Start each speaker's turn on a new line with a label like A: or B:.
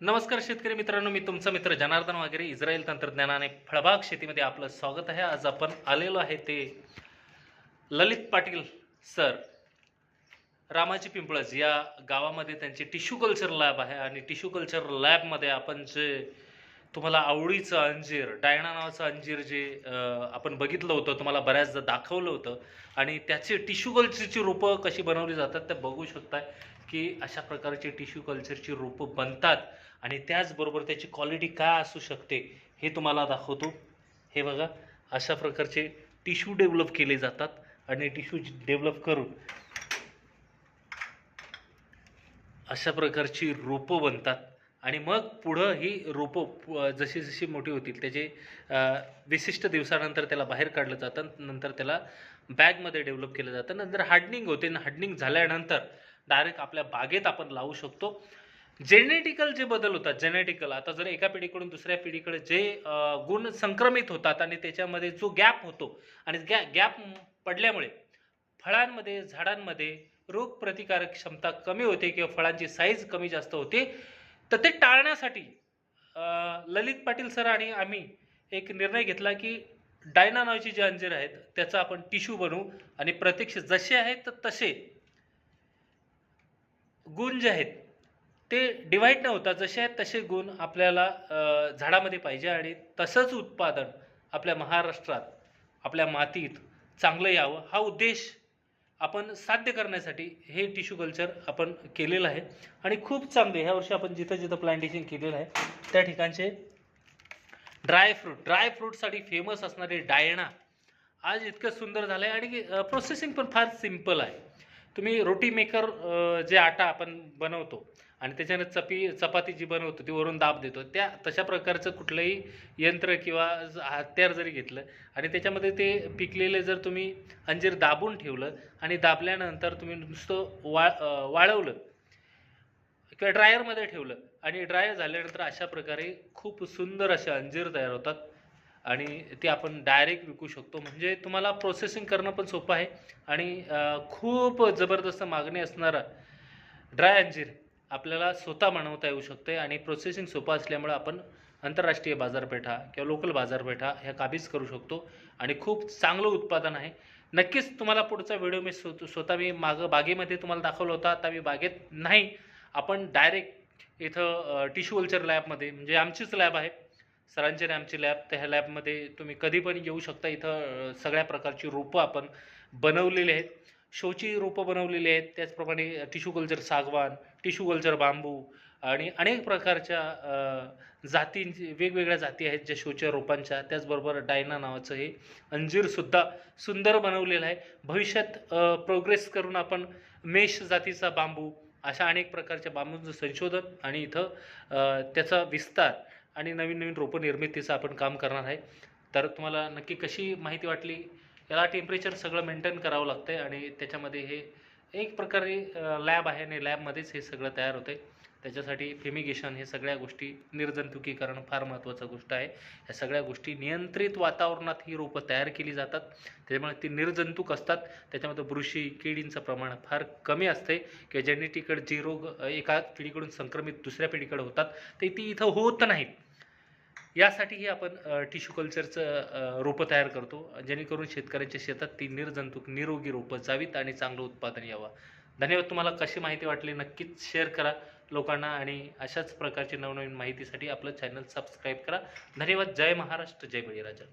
A: नमस्कार शेतकरी मित्रांनो मी तुमचा मित्र जनार्दन वगैरे इस्रायल तंत्रज्ञानाने फळबाग शेतीमध्ये आपलं स्वागत आहे. आज आपण आलेलो आहे ते ललित पाटील सर रामाची पिंपळज या गावामध्ये त्यांचे टिश्यू कल्चर लॅब आहे आणि टिश्यू कल्चर लॅबमध्ये आपण जे तुम्हाला आवडीचं अंजीर डायना नावाचं अंजीर जे आपण बघितलं होतं तुम्हाला बऱ्याचदा दाखवलं होतं. आणि त्याचे टिश्यू कल्चरची रोपं कशी बनवली जातात ते बघू शकताय की अशा प्रकारची टिश्यू कल्चरची रोपं बनतात. आणि त्याचबरोबर त्याची क्वालिटी काय असू शकते हे तुम्हाला दाखवतो. हे बघा अशा प्रकारचे टिश्यू डेव्हलप केले जातात आणि टिश्यू डेव्हलप करून अशा प्रकारची रोपं बनतात. आणि मग पुढं ही रोपं जशी जशी मोठी होतील त्याचे विशिष्ट दिवसानंतर त्याला बाहेर काढलं जातं नंतर त्याला बॅगमध्ये डेव्हलप केलं जातं नंतर हार्डनिंग होते आणि हार्डनिंग झाल्यानंतर डायरेक्ट आपल्या बागेत आपण लावू शकतो. जेनेटिकल जे बदल होतात जेनेटिकल आता जर एका पिढीकडून दुसऱ्या पिढीकडे जे गुण संक्रमित होतात आणि त्याच्यामध्ये जो गॅप होतो आणि गॅ गॅप पडल्यामुळे फळांमध्ये झाडांमध्ये रोग प्रतिकारक क्षमता कमी होते किंवा फळांची साईज कमी जास्त होते तर ते टाळण्यासाठी ललित पाटील सर आणि आम्ही एक निर्णय घेतला की डायना नावाची जे अंजीर आहेत त्याचा आपण टिश्यू बनवू आणि प्रत्यक्ष जसे आहेत तसे गुण जे आहेत ते डिवाईड न होता जसे आहेत तसे गुण आपल्याला झाडामध्ये पाहिजे आणि तसंच उत्पादन आपल्या महाराष्ट्रात आपल्या मातीत चांगलं यावं हा उद्देश आपण साध्य करण्यासाठी हे टिश्यू कल्चर आपण केलेलं आहे. आणि खूप चांगले ह्या वर्षी आपण जिथं जिथं प्लांटेशन केलेलं आहे त्या ठिकाणचे ड्रायफ्रूट ड्रायफ्रूटसाठी फेमस असणारे डायणा. आज इतकं सुंदर झालं आहे आणि प्रोसेसिंग पण फार सिंपल आहे. तुम्ही रोटी मेकर जे आटा आपण बनवतो आणि त्याच्यानं चपी चपाती जी बनवतो ती वरून दाब देतो. त्या तशा प्रकारचं कुठलंही यंत्र किंवा ज- हत्यार जरी घेतलं आणि त्याच्यामध्ये ते पिकलेले जर तुम्ही अंजीर दाबून ठेवलं आणि दाबल्यानंतर तुम्ही नुसतं वाळ वाळवलं किंवा ड्रायरमध्ये ठेवलं आणि ड्रायर झाल्यानंतर अशा प्रकारे खूप सुंदर असे अंजीर तयार होतात आणि ते आपण डायरेक्ट विकू शकतो. म्हणजे तुम्हाला प्रोसेसिंग करणं पण सोपं आहे आणि खूप जबरदस्त मागणी असणारा ड्राय अंजीर. आपल्याला स्वतः बनवता येऊ शकते आणि प्रोसेसिंग सोपं असल्यामुळे आपण आंतरराष्ट्रीय बाजारपेठा किंवा लोकल बाजारपेठा ह्या काबीज करू शकतो. आणि खूप चांगलं उत्पादन आहे. नक्कीच तुम्हाला पुढचा व्हिडिओ मी स्व स्वतः मी मागं बागेमध्ये तुम्हाला दाखवला होता आता मी बागेत नाही. आपण डायरेक्ट इथं टिश्यू कल्चर लॅबमध्ये म्हणजे आमचीच लॅब आहे. सरांची आणि आमची लॅब त्या ह्या लॅबमध्ये तुम्ही कधी पण येऊ शकता. इथं सगळ्या प्रकारची रोपं आपण बनवलेली आहेत. शोची रोपं बनवलेली आहेत. त्याचप्रमाणे टिश्यू कल्चर सागवान टिश्यू कल्चर बांबू आणि अनेक प्रकारच्या जाती जातींची वेगवेगळ्या जाती आहेत ज्या शोच्या रोपांच्या. त्याचबरोबर डायना नावाचं हे अंजीरसुद्धा सुंदर बनवलेलं आहे. भविष्यात प्रोग्रेस करून आपण मेष जातीचा बांबू अशा अनेक प्रकारच्या बांबूंचं संशोधन आणि इथं त्याचा विस्तार आणि नवीन नवीन रोपं निर्मितीचं आपण काम करणार आहे. तर तुम्हाला नक्की कशी माहिती वाटली? याला टेम्परेचर सगळं मेंटेन करावं लागतं आहे आणि त्याच्यामध्ये हे एक प्रकारे लॅब आहे आणि लॅबमध्येच हे सगळं तयार होतं आहे त्याच्यासाठी फेमिगेशन हे सगळ्या गोष्टी निर्जंतुकीकरण फार महत्त्वाचं गोष्ट आहे. ह्या सगळ्या गोष्टी नियंत्रित वातावरणात ही रोपं तयार केली जातात. त्याच्यामुळे ती निर्जंतुक असतात. त्याच्यामध्ये बुरशी किडींचं प्रमाण फार कमी असते. किंवा जेनेटिकड जे रोग एका पिढीकडून संक्रमित दुसऱ्या पिढीकडे होतात ते ती इथं होत नाहीत. यासाठीही आपण टिश्यू कल्चरचं रोपं तयार करतो जेणेकरून शेतकऱ्यांच्या शेतात ती निर्जंतुक निरोगी रोपं जावीत आणि चांगलं उत्पादन यावं. धन्यवाद तुम्हाला कशी माहिती वाटली नक्कीच शेअर करा लोकांना आणि अशाच प्रकारची नवनवीन माहितीसाठी आपलं चॅनल सबस्क्राईब करा. धन्यवाद जय महाराष्ट्र जय बळीराजा.